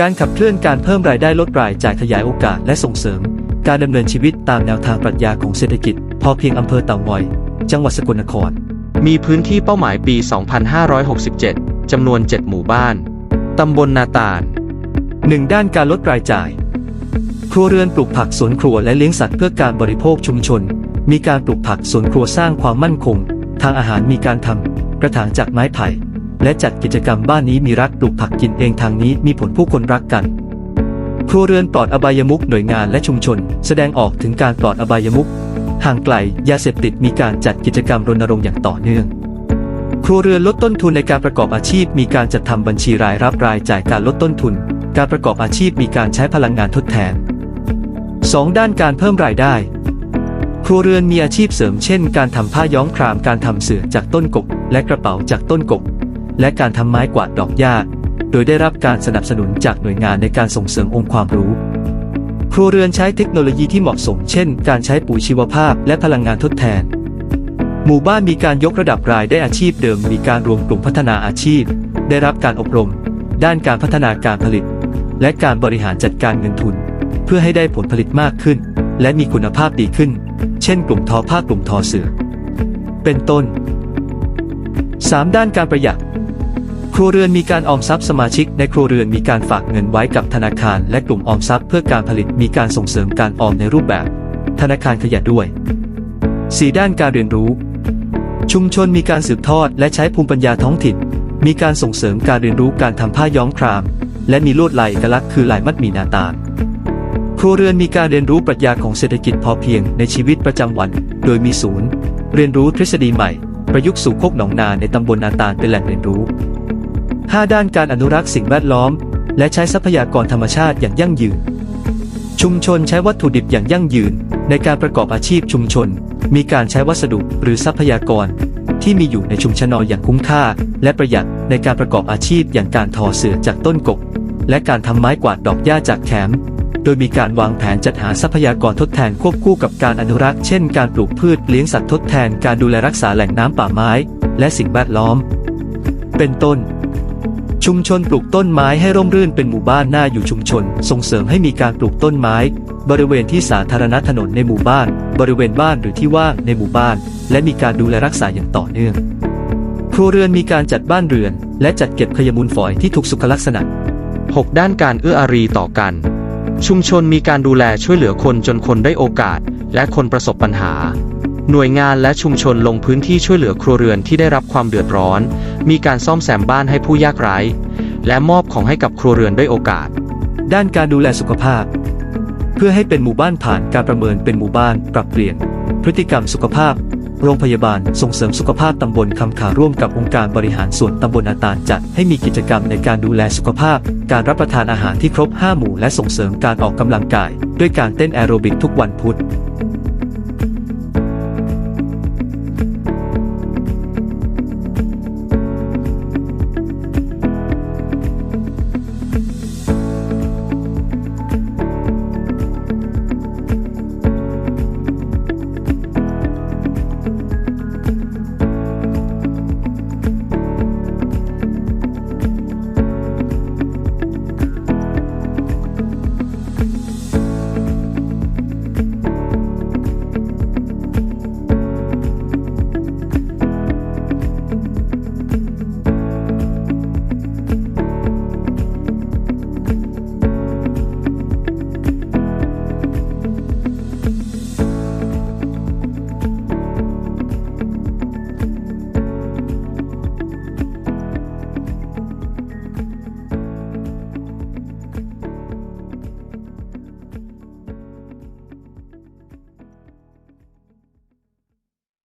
การขับเคลื่อนการเพิ่มรายได้ลดรายจ่ายขยายโอกาสและส่งเสริม การดำเนินชีวิตตามแนวทางปรัชญาของเศรษฐกิจ พอเพียงอำเภอเต่างอย จังหวัดสกลนคร มีพื้นที่เป้าหมายปี 2567 จำนวน 7 หมู่บ้าน ตำบลนาตาลหนึ่งด้านการลดรายจ่าย ครัวเรือนปลูกผักสวนครัวและเลี้ยงสัตว์เพื่อการบริโภคชุมชน มีการปลูกผักสวนครัวสร้างความมั่นคง ทางอาหารมีการทำกระถางจากไม้ไผ่ และจัดกิจกรรมบ้านนี้มีรักปลูกผักกินเองทางนี้มีผลผู้คนรักกัน ครัวเรือนปลอดอบายมุขหน่วยงานและชุมชน แสดงออกถึงการปลอดอบายมุขห่างไกลยาเสพติดมีการจัดกิจกรรมรณรงค์อย่างต่อเนื่อง ครัวเรือนลดต้นทุนในการประกอบอาชีพ มีการจัดทำบัญชีรายรับรายจ่ายการลดต้นทุน การประกอบอาชีพมีการใช้พลังงานทดแทน 2. ด้านการเพิ่มรายได้ ครัวเรือนมีอาชีพเสริมเช่น การทำผ้าย้อมครามการทำเสื่อจากต้นกก และกระเป๋าจากต้นกก และการทำไม้กวาดดอกหญ้า โดยได้รับการสนับสนุนจากหน่วยงานในการส่งเสริมองค์ความรู้ ครัวเรือนใช้เทคโนโลยีที่เหมาะสม เช่น การใช้ปุ๋ยชีวภาพและพลังงานทดแทน หมู่บ้านมีการยกระดับรายได้อาชีพเดิม มีการรวมกลุ่มพัฒนาอาชีพ ได้รับการอบรม ด้านการพัฒนาการผลิต และการบริหารจัดการเงินทุน เพื่อให้ได้ผลผลิตมากขึ้น และมีคุณภาพดีขึ้น เช่น กลุ่มทอผ้ากลุ่มทอเสือ เป็นต้น 3. ด้านการประหยัด ครัวเรือนมีการออมทรัพย์สมาชิกในครัวเรือนมีการฝากเงินไว้กับธนาคารและกลุ่มออมทรัพย์เพื่อการผลิตมีการส่งเสริมการออมในรูปแบบ ธนาคารขยะด้วย 4. ด้านการเรียนรู้ ชุมชนมีการสืบทอดและใช้ภูมิปัญญาท้องถิ่น มีการส่งเสริมการเรียนรู้การทำผ้าย้อมคราม และมีลวดลายเอกลักษณ์คือลายมัดหมีนาตาลครัวเรือนมีการเรียนรู้ปรัชญาของเศรษฐกิจพอเพียงในชีวิตประจำวัน โดยมีศูนย์ เรียนรู้ทฤษฎีใหม่ ประยุกต์สู่โคกหนองนาในตำบลนาตาลเป็นแหล่งเรียนรู้ 5. ด้านการอนุรักษ์สิ่งแวดล้อม และใช้ทรัพยากรธรรมชาติอย่างยั่งยืน ชุมชนใช้วัตถุดิบอย่างยั่งยืน ในการประกอบอาชีพชุมชน มีการใช้วัสดุหรือทรัพยากร ที่มีอยู่ในชุมชนอย่างคุ้มค่า และประหยัดในการประกอบอาชีพอย่างการทอเสือจากต้นกก และการทำไม้กวาดดอกหญ้าจากแคมโดยมีการวางแผนจัดหาทรัพยากรทดแทนควบคู่กับการอนุรักษ์ เช่น การปลูกพืชเลี้ยงสัตว์ทดแทนการดูแลรักษาแหล่งน้ำป่าไม้ และสิ่งแวดล้อม เป็นต้น ชุมชนปลูกต้นไม้ให้ร่มรื่นเป็นหมู่บ้านน่าอยู่ชุมชน ส่งเสริมให้มีการปลูกต้นไม้ บริเวณที่สาธารณะถนนในหมู่บ้าน บริเวณบ้านหรือที่ว่างในหมู่บ้าน และมีการดูแลรักษาอย่างต่อเนื่อง ครัวเรือนมีการจัดบ้านเรือน และจัดเก็บขยมูลฝอยที่ถูกสุขลักษณะ 6 ด้านการเอื้ออารีต่อกัน ชุมชนมีการดูแลช่วยเหลือคนจนคนได้โอกาส และคนประสบปัญหา หน่วยงานและชุมชนลงพื้นที่ช่วยเหลือครัวเรือนที่ได้รับความเดือดร้อน มีการซ่อมแซมบ้านให้ผู้ยากไร้ และมอบของให้กับครัวเรือนด้วยโอกาส ด้านการดูแลสุขภาพ เพื่อให้เป็นหมู่บ้านผ่านการประเมินเป็นหมู่บ้านปรับเปลี่ยน พฤติกรรมสุขภาพ โรงพยาบาลส่งเสริมสุขภาพตำบลคำขาร่วมกับองค์การบริหารส่วนตำบลอาตาลจัดให้มีกิจกรรมในการดูแลสุขภาพ การรับประทานอาหารที่ครบ 5 หมู่และส่งเสริมการออกกำลังกาย ด้วยการเต้นแอโรบิกทุกวันพุธ